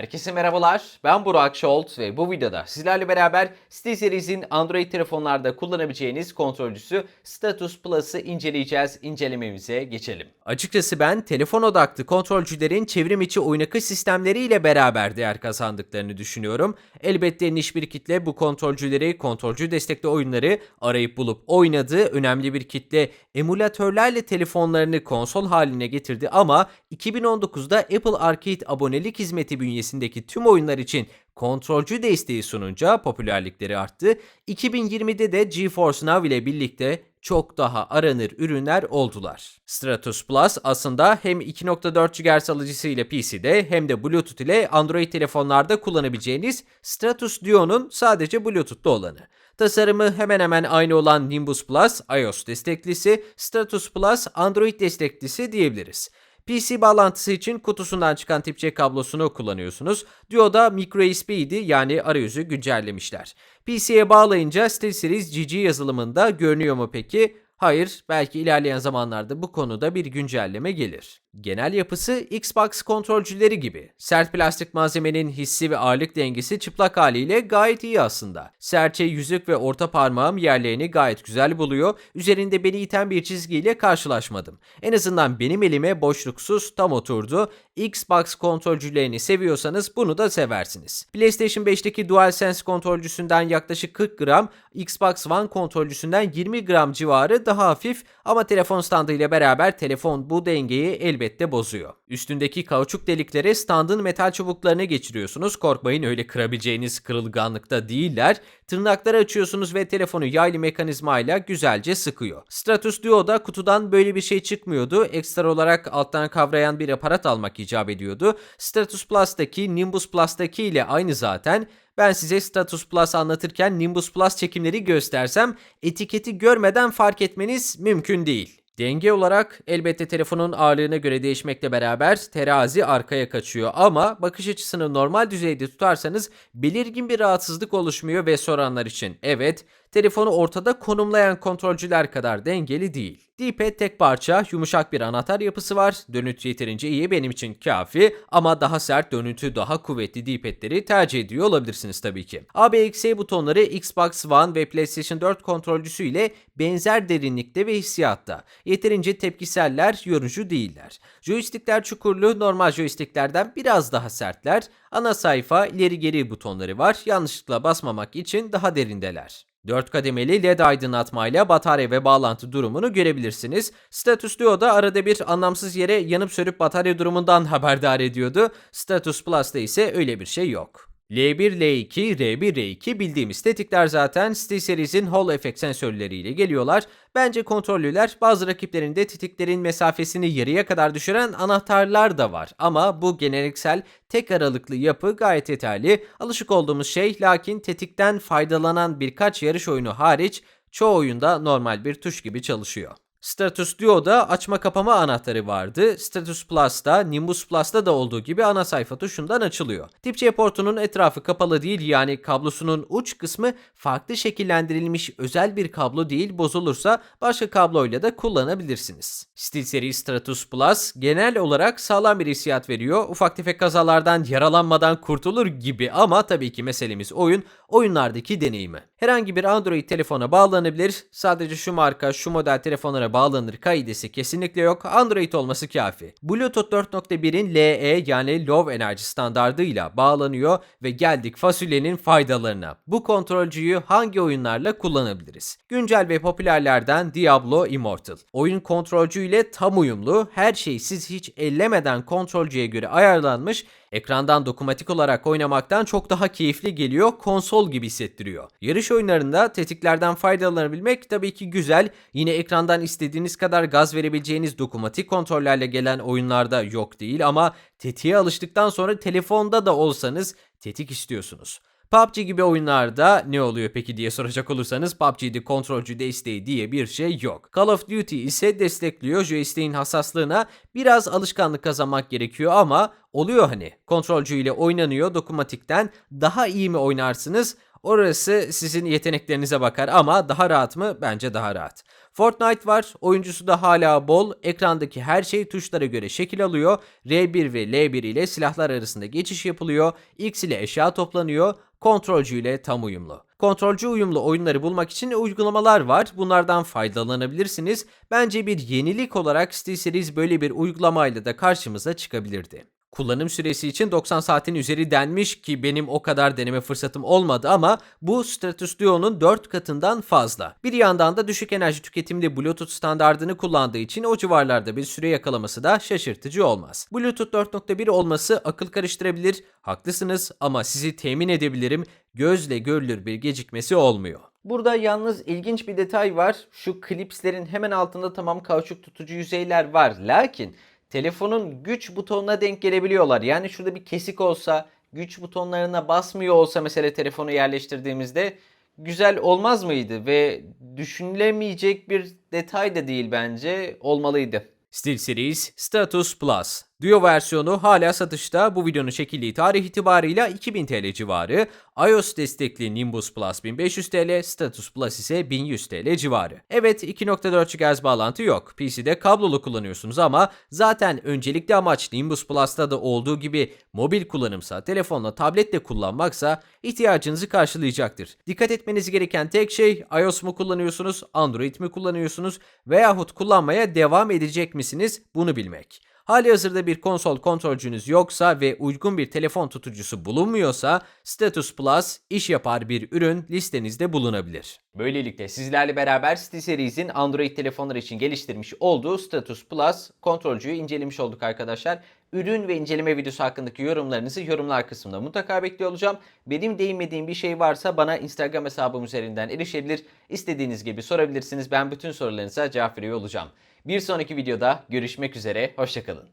Herkese merhabalar. Ben Burak Şolt ve bu videoda sizlerle beraber SteelSeries'in Android telefonlarda kullanabileceğiniz kontrolcüsü Status Plus'ı inceleyeceğiz. İncelememize geçelim. Açıkçası ben telefon odaklı kontrolcülerin çevrim içi oyun akış sistemleriyle beraber değer kazandıklarını düşünüyorum. Elbette niş bir kitle bu kontrolcüleri, kontrolcü destekli oyunları arayıp bulup oynadığı önemli bir kitle emülatörlerle telefonlarını konsol haline getirdi ama 2019'da Apple Arcade abonelik hizmeti bünyesindeki tüm oyunlar için kontrolcü desteği sununca popülerlikleri arttı. 2020'de de GeForce Now ile birlikte çok daha aranır ürünler oldular. Stratus Plus aslında hem 2.4 GHz alıcısı ile PC'de hem de Bluetooth ile Android telefonlarda kullanabileceğiniz Stratus Duo'nun sadece Bluetooth'ta olanı. Tasarımı hemen hemen aynı olan Nimbus Plus, iOS desteklisi, Stratus Plus, Android desteklisi diyebiliriz. PC bağlantısı için kutusundan çıkan tip C kablosunu kullanıyorsunuz. Duo'da microUSB'ydi yani arayüzü güncellemişler. PC'ye bağlayınca SteelSeries GG yazılımında görünüyor mu peki? Hayır, belki ilerleyen zamanlarda bu konuda bir güncelleme gelir. Genel yapısı Xbox kontrolcüleri gibi. Sert plastik malzemenin hissi ve ağırlık dengesi çıplak haliyle gayet iyi aslında. Serçe, yüzük ve orta parmağım yerlerini gayet güzel buluyor. Üzerinde beni iten bir çizgiyle karşılaşmadım. En azından benim elime boşluksuz tam oturdu. Xbox kontrolcülerini seviyorsanız bunu da seversiniz. PlayStation 5'teki DualSense kontrolcüsünden yaklaşık 40 gram, Xbox One kontrolcüsünden 20 gram civarı daha hafif ama telefon standı ile beraber telefon bu dengeyi elbette bozuyor. Üstündeki kauçuk deliklere standın metal çubuklarını geçiriyorsunuz. Korkmayın öyle kırabileceğiniz kırılganlıkta değiller. Tırnakları açıyorsunuz ve telefonu yaylı mekanizmayla güzelce sıkıyor. Stratus Duo'da kutudan böyle bir şey çıkmıyordu. Ekstra olarak alttan kavrayan bir aparat almak icap ediyordu. Stratus Plus'taki Nimbus Plus'taki ile aynı zaten. Ben size Status Plus anlatırken Nimbus Plus çekimleri göstersem etiketi görmeden fark etmeniz mümkün değil. Denge olarak elbette telefonun ağırlığına göre değişmekle beraber terazi arkaya kaçıyor ama bakış açısını normal düzeyde tutarsanız belirgin bir rahatsızlık oluşmuyor ve soranlar için evet telefonu ortada konumlayan kontrolcüler kadar dengeli değil. D-pad tek parça, yumuşak bir anahtar yapısı var. Dönütü yeterince iyi benim için kafi ama daha sert dönütü daha kuvvetli D-pad'leri tercih ediyor olabilirsiniz tabii ki. ABXA butonları Xbox One ve PlayStation 4 kontrolcüsü ile benzer derinlikte ve hissiyatta. Yeterince tepkiseller, yorucu değiller. Joystickler çukurlu, normal joysticklerden biraz daha sertler. Ana sayfa, ileri geri butonları var. Yanlışlıkla basmamak için daha derindeler. 4 kademeli LED aydınlatmayla batarya ve bağlantı durumunu görebilirsiniz. Status Duo'da arada bir anlamsız yere yanıp sönüp batarya durumundan haberdar ediyordu. Status Plus'ta ise öyle bir şey yok. L1, L2, R1, R2 bildiğimiz tetikler zaten SteelSeries'in Hall Effect sensörleriyle geliyorlar. Bence kontrollüler bazı rakiplerinde tetiklerin mesafesini yarıya kadar düşüren anahtarlar da var. Ama bu geneliksel tek aralıklı yapı gayet yeterli. Alışık olduğumuz şey lakin tetikten faydalanan birkaç yarış oyunu hariç çoğu oyunda normal bir tuş gibi çalışıyor. Status Duo'da açma kapama anahtarı vardı. Status Plus'ta, Nimbus Plus'ta da olduğu gibi ana sayfa tuşundan açılıyor. Tip portunun etrafı kapalı değil yani kablosunun uç kısmı farklı şekillendirilmiş özel bir kablo değil bozulursa başka kabloyla da kullanabilirsiniz. SteelSeries Stratus Plus genel olarak sağlam bir hissiyat veriyor. Ufak tefek kazalardan yaralanmadan kurtulur gibi ama tabii ki meselemiz oyun, oyunlardaki deneyimi. Herhangi bir Android telefona bağlanabilir. Sadece şu marka, şu model telefonlara bağlanır kaidesi kesinlikle yok. Android olması kafi. Bluetooth 4.1'in LE yani Low Energy standardıyla bağlanıyor ve geldik fasulyenin faydalarına. Bu kontrolcüyü hangi oyunlarla kullanabiliriz? Güncel ve popülerlerden Diablo Immortal. Oyun kontrolcüyle tam uyumlu, her şey siz hiç ellemeden kontrolcüye göre ayarlanmış ekrandan dokunmatik olarak oynamaktan çok daha keyifli geliyor, konsol gibi hissettiriyor. Yarış oyunlarında tetiklerden faydalanabilmek tabii ki güzel. Yine ekrandan istediğiniz kadar gaz verebileceğiniz dokunmatik kontrollerle gelen oyunlarda yok değil ama tetiğe alıştıktan sonra telefonda da olsanız tetik istiyorsunuz. PUBG gibi oyunlarda ne oluyor peki diye soracak olursanız PUBG'de kontrolcü desteği diye bir şey yok. Call of Duty ise destekliyor. Joystick'in hassaslığına biraz alışkanlık kazanmak gerekiyor ama oluyor hani. Kontrolcü ile oynanıyor dokunmatikten daha iyi mi oynarsınız? Orası sizin yeteneklerinize bakar ama daha rahat mı? Bence daha rahat. Fortnite var. Oyuncusu da hala bol. Ekrandaki her şey tuşlara göre şekil alıyor. R1 ve L1 ile silahlar arasında geçiş yapılıyor. X ile eşya toplanıyor. Kontrolcü ile tam uyumlu. Kontrolcü uyumlu oyunları bulmak için uygulamalar var. Bunlardan faydalanabilirsiniz. Bence bir yenilik olarak SteelSeries böyle bir uygulamayla da karşımıza çıkabilirdi. Kullanım süresi için 90 saatin üzeri denmiş ki benim o kadar deneme fırsatım olmadı ama bu Stratus Duo'nun 4 katından fazla. Bir yandan da düşük enerji tüketimli Bluetooth standardını kullandığı için o civarlarda bir süre yakalaması da şaşırtıcı olmaz. Bluetooth 4.1 olması akıl karıştırabilir, haklısınız ama sizi temin edebilirim gözle görülür bir gecikmesi olmuyor. Burada yalnız ilginç bir detay var. Şu klipslerin hemen altında tamam kauçuk tutucu yüzeyler var. Lakin telefonun güç butonuna denk gelebiliyorlar. Yani şurada bir kesik olsa, güç butonlarına basmıyor olsa mesela telefonu yerleştirdiğimizde güzel olmaz mıydı? Ve düşünülemeyecek bir detay da değil bence. Olmalıydı. SteelSeries Status Plus. Duo versiyonu hala satışta. Bu videonun çekildiği tarih itibarıyla 2000 TL civarı. iOS destekli Nimbus Plus 1500 TL, Status Plus ise 1100 TL civarı. Evet 2.4 GHz bağlantı yok. PC'de kablolu kullanıyorsunuz ama zaten öncelikli amaç Nimbus Plus'ta da olduğu gibi mobil kullanımsa, telefonla, tabletle kullanmaksa ihtiyacınızı karşılayacaktır. Dikkat etmeniz gereken tek şey iOS mu kullanıyorsunuz, Android mi kullanıyorsunuz veyahut kullanmaya devam edecek misiniz bunu bilmek. Hali hazırda bir konsol kontrolcünüz yoksa ve uygun bir telefon tutucusu bulunmuyorsa Status Plus iş yapar bir ürün listenizde bulunabilir. Böylelikle sizlerle beraber SteelSeries'in Android telefonlar için geliştirmiş olduğu Status Plus kontrolcüyü incelemiş olduk arkadaşlar. Ürün ve inceleme videosu hakkındaki yorumlarınızı yorumlar kısmında mutlaka bekliyor olacağım. Benim değinmediğim bir şey varsa bana Instagram hesabım üzerinden erişebilir. İstediğiniz gibi sorabilirsiniz. Ben bütün sorularınıza cevap veriyor olacağım. Bir sonraki videoda görüşmek üzere. Hoşçakalın.